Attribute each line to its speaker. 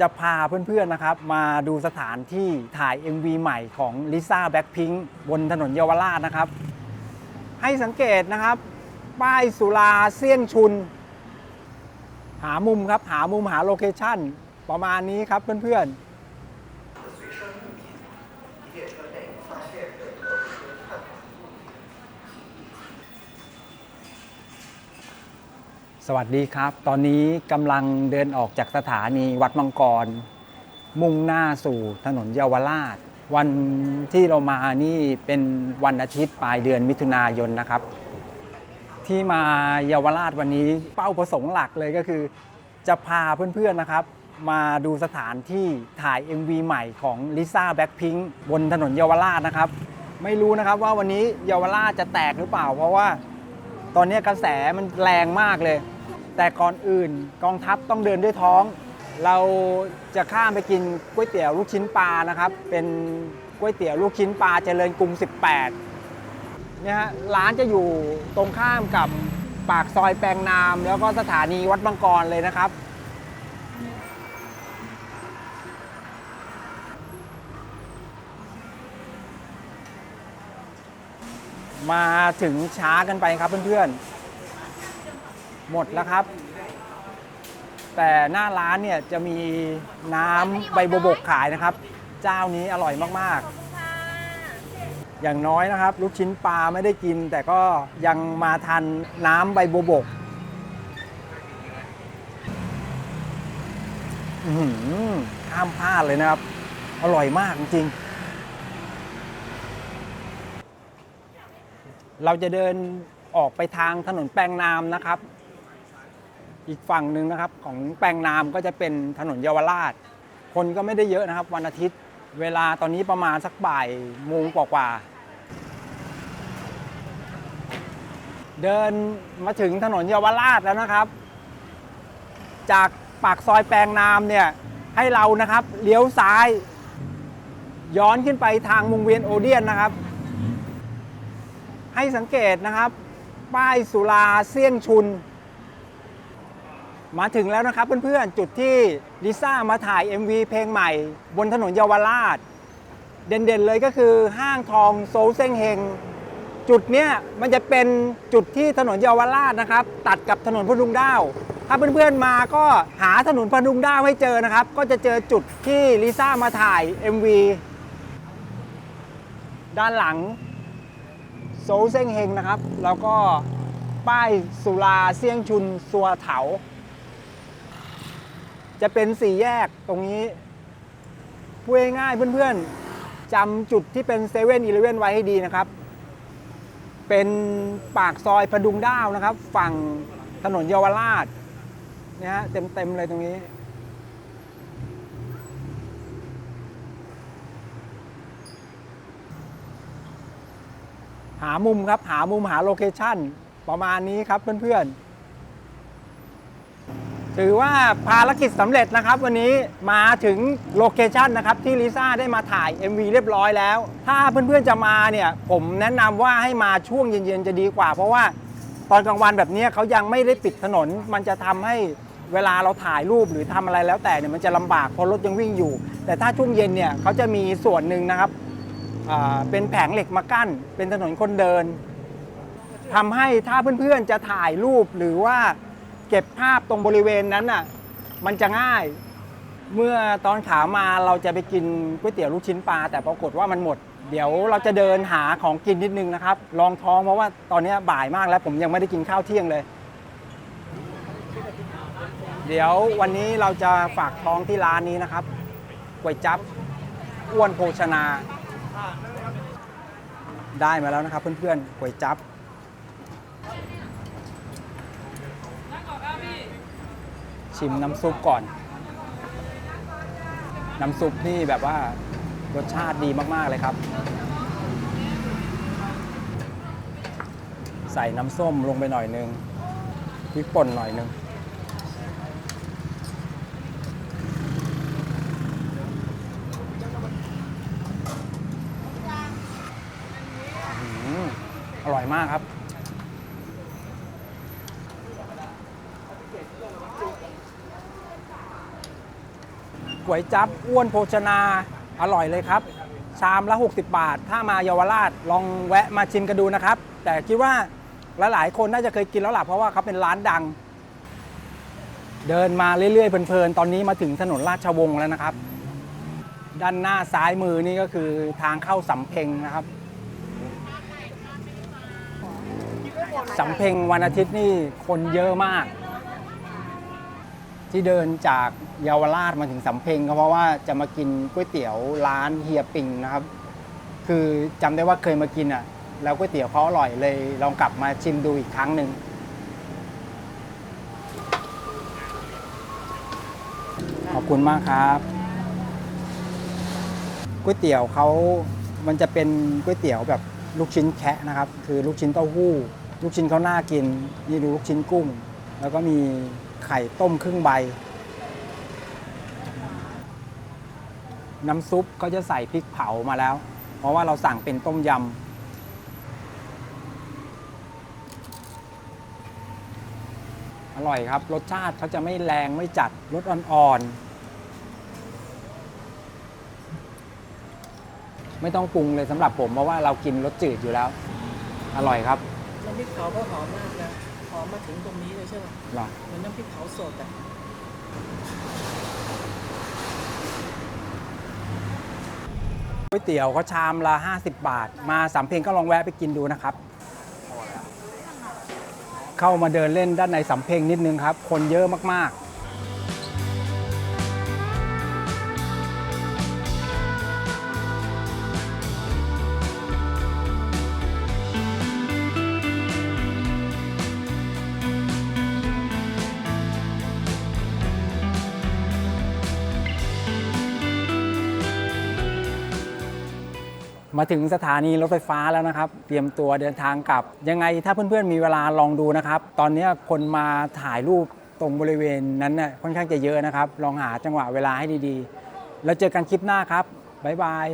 Speaker 1: จะพาเพื่อนๆนะครับ มาดูสถานที่ถ่าย MV ใหม่ของลิซ่าแบ็คพิงบนถนนเยาวราชนะครับ ให้สังเกตนะครับ ป้ายสุราเสี่ยงชุน หามุมครับ หามุมหาโลเคชั่นประมาณนี้ครับเพื่อนๆ สวัสดีครับ ตอนนี้กำลังเดินออกจากสถานีวัดมังกร มุ่งหน้าสู่ถนนเยาวราช วันที่เรามานี่เป็นวันอาทิตย์ปลายเดือนมิถุนายนนะครับ ที่มาเยาวราชวันนี้เป้าประสงค์หลักเลยก็คือ จะพาเพื่อนๆนะครับ มาดูสถานที่ถ่าย MV ใหม่ของลิซ่าแบ็ p พิงบนถนนเยาวราชนะครับ ไม่รู้นะครับว่าวันนี้เยาวราชจะแตกหรือเปล่า เพราะว่า ตอนนี้กระแสมันแรงมากเลย แต่ก่อนอื่นกองทัพต้องเดินด้วยท้อง เราจะข้ามไปกินก๋วยเตี๋ยวลูกชิ้นปลานะครับ เป็นก๋วยเตี๋ยวลูกชิ้นปลาเจริญกรุง 18เนี่ยฮะร้านจะอยู่ตรงข้ามกับปากซอยแปลงนาม แล้วก็สถานีวัดบางกรเลยนะครับ มาถึงช้ากันไปครับเพื่อนๆ หมดแล้วครับ แต่หน้าร้านเนี่ยจะมีน้ำใบบัวบกขายนะครับ เจ้านี้อร่อยมากๆ อย่างน้อยนะครับ ลูกชิ้นปลาไม่ได้กิน แต่ก็ยังมาทันน้ำใบบัวบกอื้อหือห้ามพลาดเลยนะครับ อร่อยมากจริงเราจะเดินออกไปทางถนนแปลงนามนะครับ อีกฝั่งหนึ่งนะครับของแปลงนามก็จะเป็นถนนเยาวราช คนก็ไม่ได้เยอะนะครับ วันอาทิตย์เวลาตอนนี้ประมาณสักบ่ายโมงกว่าๆเดินมาถึงถนนเยาวราชแล้วนะครับ จากปากซอยแปลงนามเนี่ยให้เรานะครับเลี้ยวซ้าย ย้อนขึ้นไปทางวงเวียนโอเดียนนะครับ ให้สังเกตนะครับ ป้ายสุราเสี่ยงชุน มาถึงแล้วนะครับเพื่อนๆ จุดที่ลิซ่ามาถ่าย MV เพลงใหม่ บนถนนเยาวราช เด่นๆเลยก็คือห้างทองโซลเซ้งเฮงจุดเนี้ยมันจะเป็นจุดที่ถนนเยาวราชนะครับ ตัดกับถนนพดุงด้าวถ้าเพื่อนๆมาก็หาถนนพดุงด้าวให้เจอนะครับ ก็จะเจอจุดที่ลิซ่ามาถ่าย MV ด้านหลังโซลเซ้งเฮงนะครับ แล้วก็ป้ายสุราเสี่ยงชุนสัวเถา จะเป็นสี่แยกตรงนี้พูดง่ายๆเพื่อนๆจำจุดที่เป็นเซเว่นอีเลเว่นไว้ให้ดีนะครับ เป็นปากซอยพดุงด้าวนะครับ ฝั่งถนนเยาวราชเนี่ยฮะเต็มๆเลยตรงนี้ หามุมครับหามุมหาโลเคชั่นประมาณนี้ครับเพื่อนๆ ถือว่าภารกิจสำเร็จนะครับ วันนี้มาถึงโลเคชันนะครับที่ลิซ่าได้มาถ่าย MV เรียบร้อยแล้ว ถ้าเพื่อนๆจะมาเนี่ยผมแนะนำว่าให้มาช่วงเย็นๆจะดีกว่า เพราะว่าตอนกลางวันแบบนี้เขายังไม่ได้ปิดถนน มันจะทำให้เวลาเราถ่ายรูปหรือทำอะไรแล้วแต่เนี่ยมันจะลำบากเพราะรถยังวิ่งอยู่ แต่ถ้าช่วงเย็นเนี่ยเขาจะมีส่วนหนึ่งนะครับอ่าเป็นแผงเหล็กมากั้น เป็นถนนคนเดินทำให้ถ้าเพื่อนๆจะถ่ายรูปหรือว่า เก็บภาพตรงบริเวณนั้นน่ะมันจะง่าย เมื่อตอนขามาเราจะไปกินก๋วยเตี๋ยวลูกชิ้นปลาแต่ปรากฏว่ามันหมด เดี๋ยวเราจะเดินหาของกินนิดนึงนะครับลองท้องเพราะว่าตอนนี้บ่ายมากแล้วผมยังไม่ได้กินข้าวเที่ยงเลย เดี๋ยววันนี้เราจะฝากท้องที่ร้านนี้นะครับก๋วยจับอ้วนโภชนา ได้มาแล้วนะครับเพื่อนๆก๋วยจับ ชิมน้ำซุปก่อน น้ำซุปนี่แบบว่ารสชาติดีมาก ๆ เลยครับ ใส่น้ำส้มลงไปหน่อยนึงพริกป่นหน่อยนึงอืมอร่อยมากครับ ก๋วยจั๊บอ้วนโภชนาอร่อยเลยครับ ชามละ 60 บาท ถ้ามาเยาวราชลองแวะมาชิมกันดูนะครับ แต่คิดว่าหลายๆคนน่าจะเคยกินแล้วล่ะเพราะว่าเขาเป็นร้านดัง เดินมาเรื่อยๆเพลินๆตอนนี้มาถึงถนนราชวงศ์แล้วนะครับ ด้านหน้าซ้ายมือนี่ก็คือทางเข้าสำเพ็งนะครับสำเพ็งวันอาทิตย์นี่คนเยอะมาก ที่เดินจากเยาวราชมาถึงสำเพ็งก็เพราะว่าจะมากินก๋วยเตี๋ยวร้านเฮียปิงนะครับ คือจำได้ว่าเคยมากินอะ แล้วก๋วยเตี๋ยวเขาอร่อยเลย ลองกลับมาชิมดูอีกครั้งหนึ่งขอบคุณมากครับก๋วยเตี๋ยวเขามันจะเป็นก๋วยเตี๋ยวแบบลูกชิ้นแคะนะครับ คือลูกชิ้นเต้าหู้ ลูกชิ้นเขาน่ากินนี่ดูลูกชิ้นกุ้ง แล้วก็มี ไข่ต้มครึ่งใบ น้ำซุปก็จะใส่พริกเผามาแล้ว เพราะว่าเราสั่งเป็นต้มยำ อร่อยครับ รสชาติเขาจะไม่แรงไม่จัด รสอ่อนๆ ไม่ต้องปรุงเลยสำหรับผม เพราะว่าเรากินรสจืดอยู่แล้ว อร่อยครับ
Speaker 2: น้ำพริกเผาก็หอมมากนะ หอมมาถึงตรงนี้เลยใช่ไหม
Speaker 1: หรอ
Speaker 2: เหมือนน้ำพริกเผาสดอะ
Speaker 1: ก๋วยเตี๋ยวเขาชามละ 50 บาท มาสำเพ็งก็ลองแวะไปกินดูนะครับ เข้ามาเดินเล่นด้านในสำเพ็งนิดนึงครับ คนเยอะมากๆ มาถึงสถานีรถไฟฟ้าแล้วนะครับ เตรียมตัวเดินทางกลับ ยังไงถ้าเพื่อนๆมีเวลาลองดูนะครับ ตอนนี้คนมาถ่ายรูปตรงบริเวณนั้นน่ะค่อนข้างจะเยอะนะครับ ลองหาจังหวะเวลาให้ดีๆ แล้วเจอกันคลิปหน้าครับบ๊ายบาย